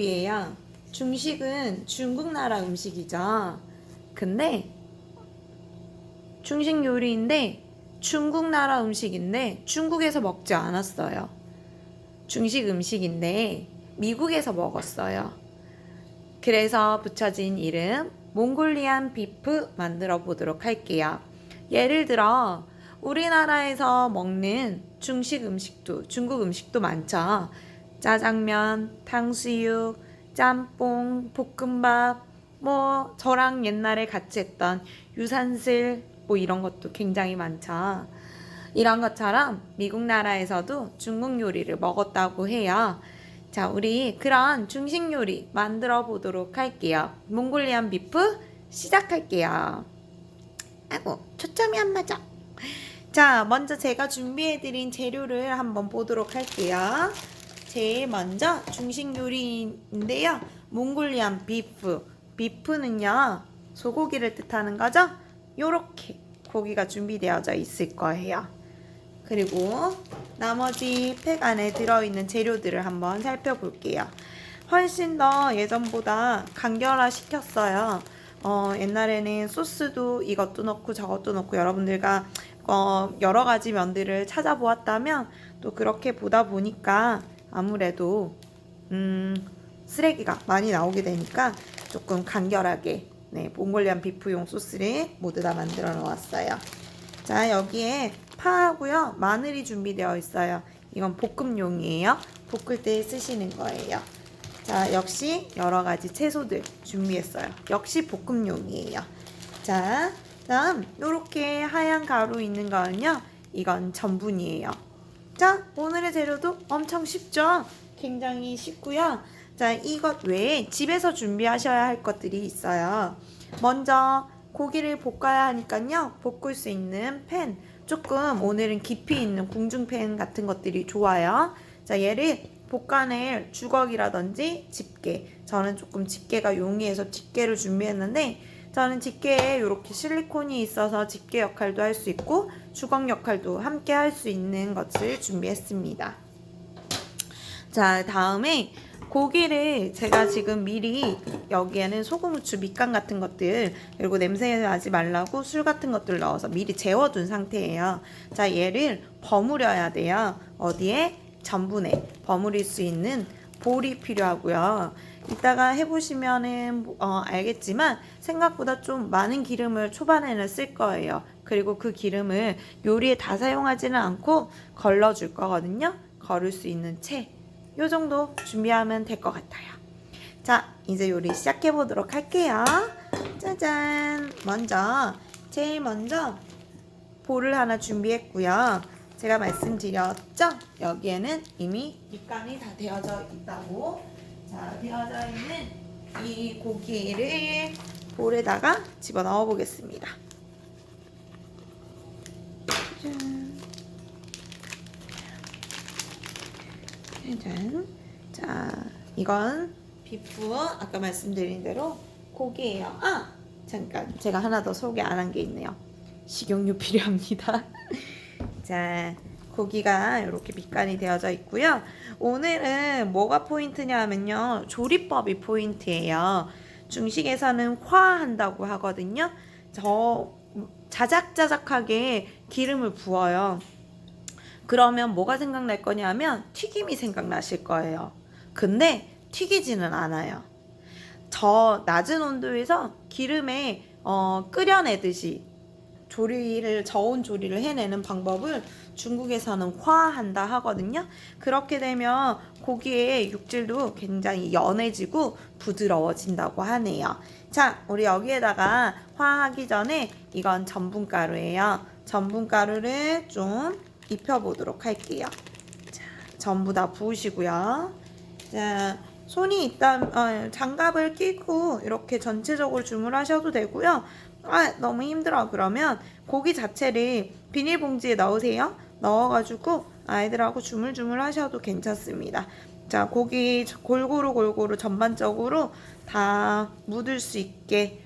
요리예요. 중식은 중국 나라 음식이죠. 근데 중식 요리인데 중국 나라 음식인데 중국에서 먹지 않았어요. 중식 음식인데 미국에서 먹었어요. 그래서 붙여진 이름 몽골리안 비프 만들어 보도록 할게요. 예를 들어 우리나라에서 먹는 중식 음식도 중국 음식도 많죠. 짜장면, 탕수육, 짬뽕, 볶음밥, 뭐 저랑 옛날에 같이 했던 유산슬 뭐 이런 것도 굉장히 많죠. 이런 것처럼 미국 나라에서도 중국 요리를 먹었다고 해요. 자, 우리 그런 중식 요리 만들어 보도록 할게요. 몽골리안 비프 시작할게요. 아이고, 초점이 안 맞아. 자, 먼저 제가 준비해 드린 재료를 한번 보도록 할게요. 제일 먼저 중식 요리인데요. 몽골리안 비프. 비프는요, 소고기를 뜻하는 거죠? 요렇게 고기가 준비되어져 있을 거예요. 그리고 나머지 팩 안에 들어있는 재료들을 한번 살펴볼게요. 훨씬 더 예전보다 간결화 시켰어요. 어, 옛날에는 소스도 이것도 넣고 저것도 넣고 여러분들과 어, 여러 가지 면들을 찾아보았다면 또 그렇게 보다 보니까 아무래도 음, 쓰레기가 많이 나오게 되니까 조금 간결하게 네, 몽골리안 비프용 소스를 모두 다 만들어 놓았어요. 자, 여기에 파하고요. 마늘이 준비되어 있어요. 이건 볶음용이에요. 볶을 때 쓰시는 거예요. 자, 역시 여러 가지 채소들 준비했어요. 역시 볶음용이에요. 자, 다음 요렇게 하얀 가루 있는 거는요. 이건 전분이에요. 자, 오늘의 재료도 엄청 쉽죠? 굉장히 쉽고요. 자, 이것 외에 집에서 준비하셔야 할 것들이 있어요. 먼저 고기를 볶아야 하니까요. 볶을 수 있는 팬. 조금 오늘은 깊이 있는 궁중팬 같은 것들이 좋아요. 자, 얘를 볶아낼 주걱이라든지 집게. 저는 조금 집게가 용이해서 집게를 준비했는데 저는 집게에 이렇게 실리콘이 있어서 집게 역할도 할 수 있고 주걱 역할도 함께 할 수 있는 것을 준비했습니다. 자, 다음에 고기를 제가 지금 미리 여기에는 소금, 후추, 밑간 같은 것들 그리고 냄새 나지 말라고 술 같은 것들 넣어서 미리 재워둔 상태예요. 자, 얘를 버무려야 돼요. 어디에? 전분에 버무릴 수 있는 볼이 필요하고요. 이따가 해보시면은 어, 알겠지만 생각보다 좀 많은 기름을 초반에는 쓸 거예요. 그리고 그 기름을 요리에 다 사용하지는 않고 걸러줄 거거든요. 걸을 수 있는 채. 요 정도 준비하면 될 것 같아요. 자, 이제 요리 시작해 보도록 할게요. 짜잔. 먼저, 제일 먼저 볼을 하나 준비했고요. 제가 말씀드렸죠? 여기에는 이미 밑간이 다 되어져 있다고. 자, 되어져 있는 이 고기를 볼에다가 집어 넣어 보겠습니다. 짠. 짜잔. 자, 이건 비프 아까 말씀드린 대로 고기예요. 아, 잠깐 제가 하나 더 소개 안 한 게 있네요. 식용유 필요합니다. 자, 고기가 이렇게 밑간이 되어져 있고요. 오늘은 뭐가 포인트냐 하면요. 조리법이 포인트예요. 중식에서는 화한다고 하거든요. 저 자작자작하게 기름을 부어요. 그러면 뭐가 생각날 거냐 하면 튀김이 생각나실 거예요. 근데 튀기지는 않아요. 저 낮은 온도에서 기름에 어, 끓여내듯이 조리를 저온 조리를 해내는 방법을 중국에서는 화한다 하거든요. 그렇게 되면 고기의 육질도 굉장히 연해지고 부드러워진다고 하네요. 자, 우리 여기에다가 화하기 전에 이건 전분가루예요. 전분가루를 좀 입혀보도록 할게요. 자, 전부 다 부으시고요. 자, 손이 있다, 어, 장갑을 끼고 이렇게 전체적으로 주물하셔도 되고요. 아, 너무 힘들어. 그러면 고기 자체를 비닐봉지에 넣으세요. 넣어가지고 아이들하고 주물주물 하셔도 괜찮습니다. 자, 고기 골고루 골고루 전반적으로 다 묻을 수 있게.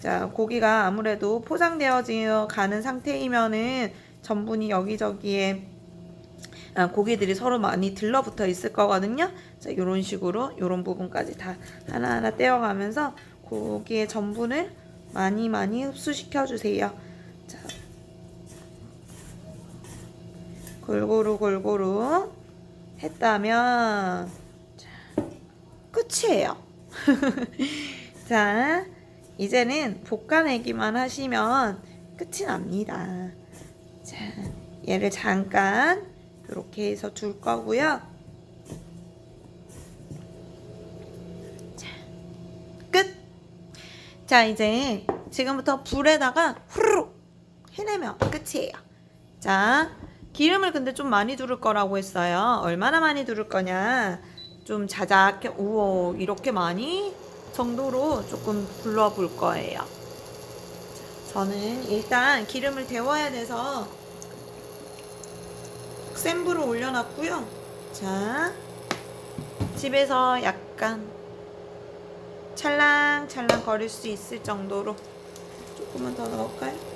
자, 고기가 아무래도 포장되어져 가는 상태이면은 전분이 여기저기에 아, 고기들이 서로 많이 들러붙어 있을 거거든요. 자, 이런 식으로 이런 부분까지 다 하나하나 떼어가면서 고기의 전분을 많이 많이 흡수시켜 주세요. 자, 골고루 골고루 했다면 자, 끝이에요. 자, 이제는 볶아내기만 하시면 끝이 납니다. 자, 얘를 잠깐 이렇게 해서 둘 거고요. 자, 끝. 자, 이제 지금부터 불에다가 후루룩 해내면 끝이에요. 자, 기름을 근데 좀 많이 두를 거라고 했어요. 얼마나 많이 두를 거냐? 좀 자작해, 우와, 이렇게 많이 정도로 조금 불러볼 거예요. 저는 일단 기름을 데워야 돼서 센 불을 올려놨고요. 자, 집에서 약간 찰랑찰랑 거릴 수 있을 정도로 조금만 더 넣을까요?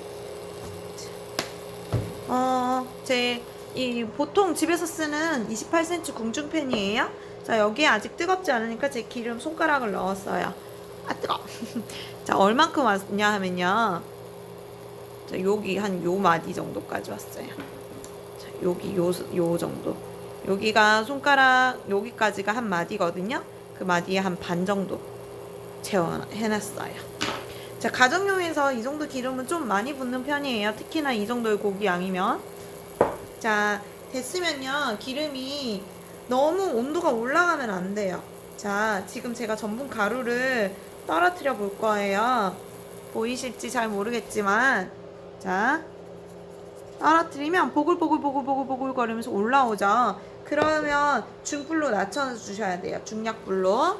어, 제 이 보통 집에서 쓰는 28cm 궁중팬이에요. 자, 여기에 아직 뜨겁지 않으니까 제 기름 손가락을 넣었어요. 아, 뜨거. 자, 얼만큼 왔냐 하면요. 자, 여기 한 요 마디 정도까지 왔어요. 자, 여기 요, 요 정도. 여기가 손가락 여기까지가 한 마디거든요. 그 마디에 한 반 정도 채워해놨어요. 자, 가정용에서 이 정도 기름은 좀 많이 붓는 편이에요. 특히나 이 정도의 고기 양이면. 자, 됐으면요. 기름이 너무 온도가 올라가면 안 돼요. 자, 지금 제가 전분 가루를 떨어뜨려 볼 거예요. 보이실지 잘 모르겠지만, 자, 떨어뜨리면 보글보글보글보글보글 거리면서 올라오죠. 그러면 중불로 낮춰 주셔야 돼요. 중약불로.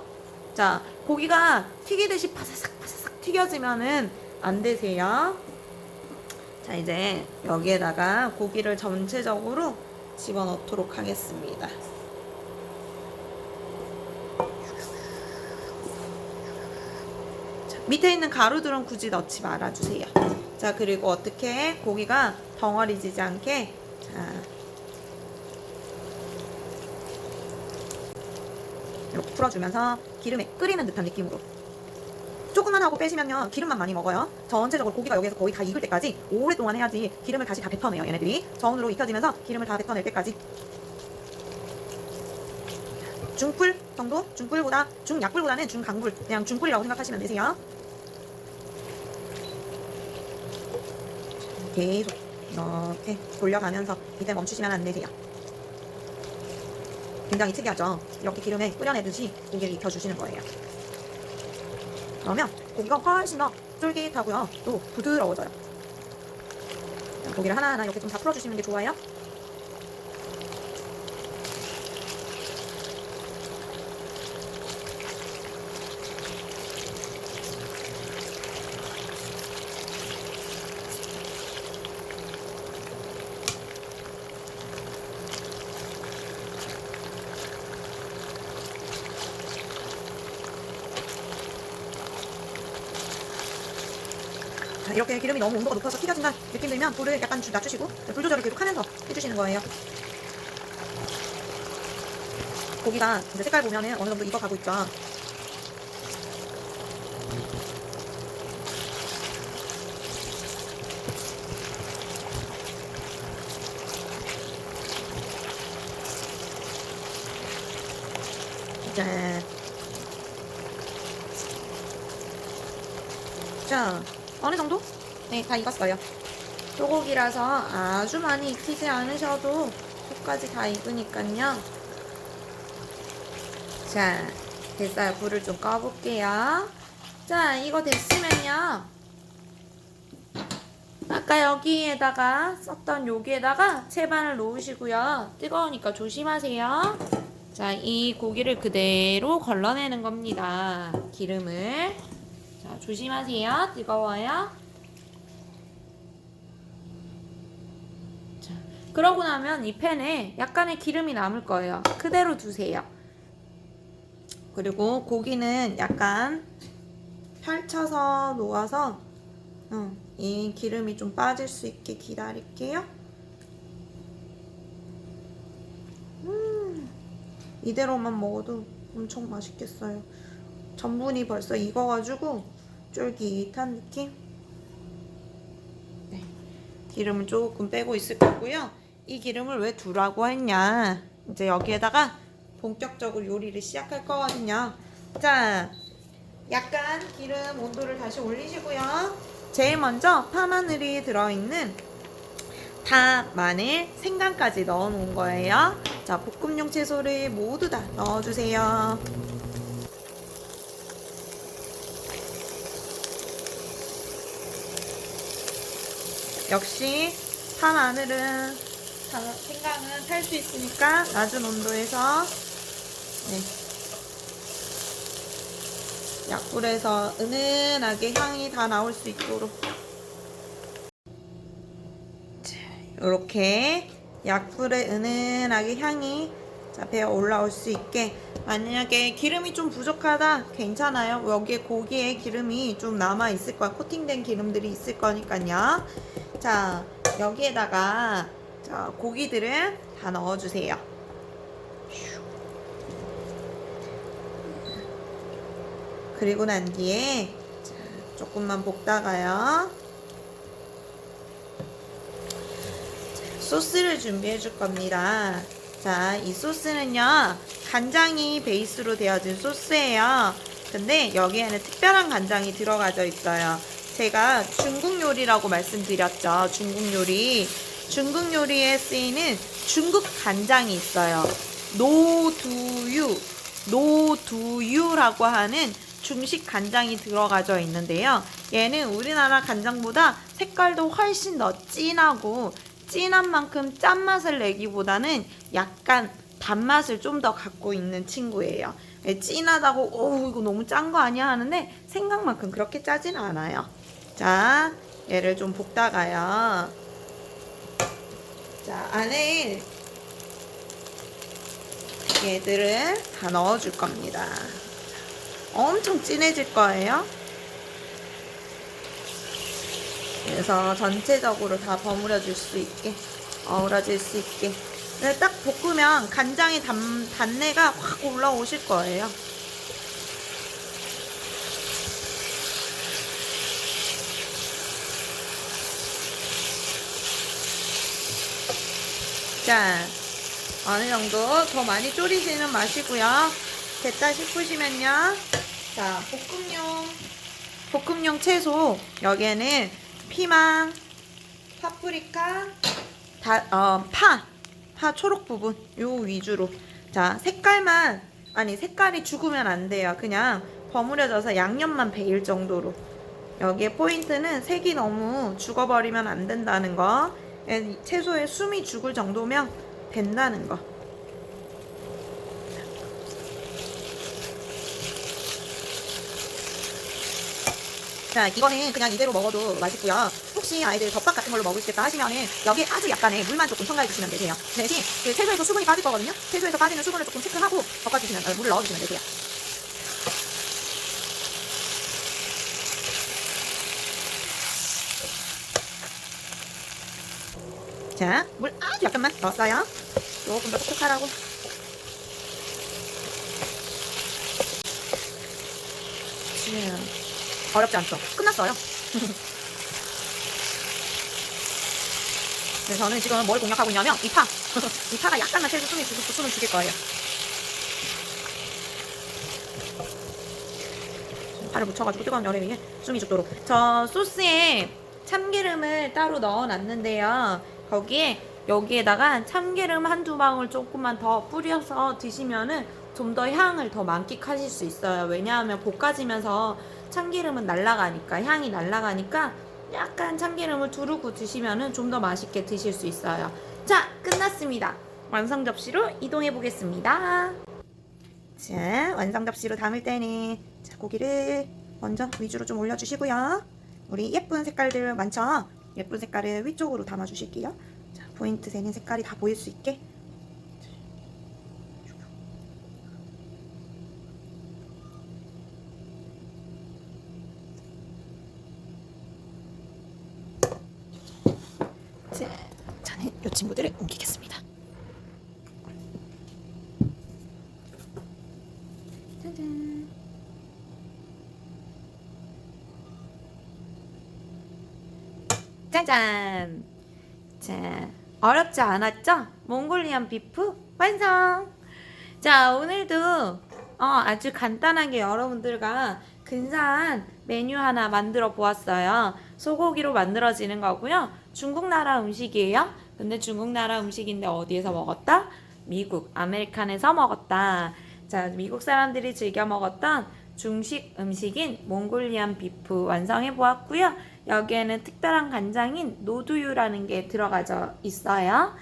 자, 고기가 튀기듯이 파사삭 파사삭 튀겨지면은 안 되세요. 자, 이제 여기에다가 고기를 전체적으로 집어넣도록 하겠습니다. 자, 밑에 있는 가루들은 굳이 넣지 말아주세요. 자, 그리고 어떻게 고기가 덩어리 지지 않게 자, 이렇게 풀어주면서 기름에 끓이는 듯한 느낌으로 조금만 하고 빼시면요 기름만 많이 먹어요. 전체적으로 고기가 여기에서 거의 다 익을 때까지 오랫동안 해야지 기름을 다시 다 뱉어내요 얘네들이. 저온으로 익혀지면서 기름을 다 뱉어낼 때까지. 중불 정도? 중불보다 중약불보다는 중강불. 그냥 중불이라고 생각하시면 되세요. 계속 이렇게 돌려가면서 이때 멈추시면 안 되세요. 굉장히 특이하죠? 이렇게 기름에 끓여내듯이 고기를 익혀주시는 거예요 그러면 고기가 훨씬 더 쫄깃하고요. 또 부드러워져요. 자, 고기를 하나하나 이렇게 좀 다 풀어주시는 게 좋아요. 이렇게 기름이 너무 온도가 높아서 튀겨진다 느낌 들면 불을 약간 주- 낮추시고 불 조절을 계속 하면서 해주시는 거예요. 고기가 이제 색깔 보면은 어느 정도 익어가고 있죠. 짠. 자, 어느 정도? 네, 다 익었어요. 소고기라서 아주 많이 익히지 않으셔도 속까지 다 익으니까요. 자, 됐어요. 불을 좀 꺼볼게요. 자, 이거 됐으면요. 아까 여기에다가 썼던 여기에다가 채반을 놓으시고요. 뜨거우니까 조심하세요. 자, 이 고기를 그대로 걸러내는 겁니다. 기름을. 자, 조심하세요. 뜨거워요. 자, 그러고 나면 이 팬에 약간의 기름이 남을 거예요. 그대로 두세요. 그리고 고기는 약간 펼쳐서 놓아서 어, 이 기름이 좀 빠질 수 있게 기다릴게요. 이대로만 먹어도 엄청 맛있겠어요. 전분이 벌써 익어가지고 쫄깃한 느낌? 네. 기름을 조금 빼고 있을 거고요. 이 기름을 왜 두라고 했냐? 이제 여기에다가 본격적으로 요리를 시작할 거거든요. 자, 약간 기름 온도를 다시 올리시고요. 제일 먼저 파마늘이 들어있는 파, 마늘, 생강까지 넣어 놓은 거예요. 자, 볶음용 채소를 모두 다 넣어주세요. 역시 파, 마늘은 자, 생강은 탈 수 있으니까 낮은 온도에서 네. 약불에서 은은하게 향이 다 나올 수 있도록 이렇게 약불에 은은하게 향이 자, 배어 올라올 수 있게. 만약에 기름이 좀 부족하다 괜찮아요. 여기에 고기에 기름이 좀 남아 있을 거야. 코팅된 기름들이 있을 거니까요. 자 여기에다가 자, 고기들을 다 넣어주세요. 그리고 난 뒤에 자, 조금만 볶다가요. 소스를 준비해 줄 겁니다. 자, 이 소스는요, 간장이 베이스로 되어진 소스예요. 근데 여기에는 특별한 간장이 들어가져 있어요. 제가 중국 요리라고 말씀드렸죠. 중국 요리. 중국 요리에 쓰이는 중국 간장이 있어요. 노두유, 노두유라고 하는 중식 간장이 들어가져 있는데요. 얘는 우리나라 간장보다 색깔도 훨씬 더 진하고 진한 만큼 짠맛을 내기보다는 약간 단맛을 좀 더 갖고 있는 친구예요. 예, 진하다고 오 이거 너무 짠 거 아니야 하는데 생각만큼 그렇게 짜지는 않아요. 자 얘를 좀 볶다가요. 자 안에 얘들을 다 넣어줄 겁니다. 엄청 진해질 거예요. 그래서 전체적으로 다 버무려 줄 수 있게 어우러질 수 있게. 근데 딱 볶으면 간장의 단, 단내가 확 올라오실 거예요. 자 어느 정도 더 많이 졸이지는 마시고요. 됐다 싶으시면요. 자 볶음용 볶음용 채소. 여기에는 피망, 파프리카, 다, 어, 파, 파 초록 부분 요 위주로. 자 색깔만 아니 색깔이 죽으면 안 돼요. 그냥 버무려져서 양념만 배일 정도로. 여기에 포인트는 색이 너무 죽어버리면 안 된다는 거. 예, 채소에 숨이 죽을 정도면 된다는 거 자, 이거는 그냥 이대로 먹어도 맛있고요. 혹시 아이들 덮밥 같은 걸로 먹을 싶다 하시면은 여기에 아주 약간의 물만 조금 첨가해 주시면 되세요. 대신 그 채소에서 수분이 빠질 거거든요. 채소에서 빠지는 수분을 조금 체크하고 덮어주시면 어, 물을 넣어주시면 되세요. 자, 물 아주 약간만 넣었어요. 조금 더 촉촉하라고. 지금 어렵지 않죠? 끝났어요. 그래서 저는 지금 뭘 공략하고 있냐면 이 파. 이 파가 약간만 채소 숨이 죽을 숨을 죽일 거예요. 파를 묻혀가지고 뜨거운 열에 위에 숨이 죽도록. 저 소스에 참기름을 따로 넣어놨는데요. 거기에 여기에다가 참기름 한두 방울 조금만 더 뿌려서 드시면은 좀 더 향을 더 만끽하실 수 있어요. 왜냐하면 볶아지면서 참기름은 날아가니까 향이 날아가니까 약간 참기름을 두르고 드시면은 좀 더 맛있게 드실 수 있어요. 자, 끝났습니다. 완성 접시로 이동해 보겠습니다. 자, 완성 접시로 담을 때는 자, 고기를 먼저 위주로 좀 올려주시고요. 우리 예쁜 색깔들 많죠? 예쁜 색깔을 위쪽으로 담아 주실게요. 자, 포인트 되는 색깔이 다 보일 수 있게. 이제 자네 이 친구들을 옮기겠습니다. 짠짠. 짜잔. 자, 어렵지 않았죠? 몽골리안 비프 완성. 자, 오늘도 어, 아주 간단하게 여러분들과 근사한 메뉴 하나 만들어 보았어요. 소고기로 만들어지는 거고요. 중국 나라 음식이에요. 근데 중국 나라 음식인데 어디에서 먹었다? 미국, 아메리칸에서 먹었다. 자, 미국 사람들이 즐겨 먹었던 중식 음식인 몽골리안 비프 완성해 보았고요. 여기에는 특별한 간장인 노두유라는 게 들어가져 있어요.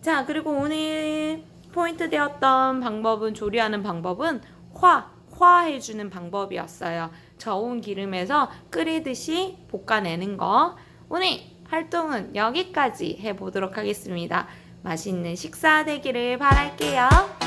자, 그리고 오늘 포인트 되었던 방법은 조리하는 방법은 화, 화해주는 방법이었어요. 저온 기름에서 끓이듯이 볶아내는 거. 오늘 활동은 여기까지 해보도록 하겠습니다. 맛있는 식사 되기를 바랄게요.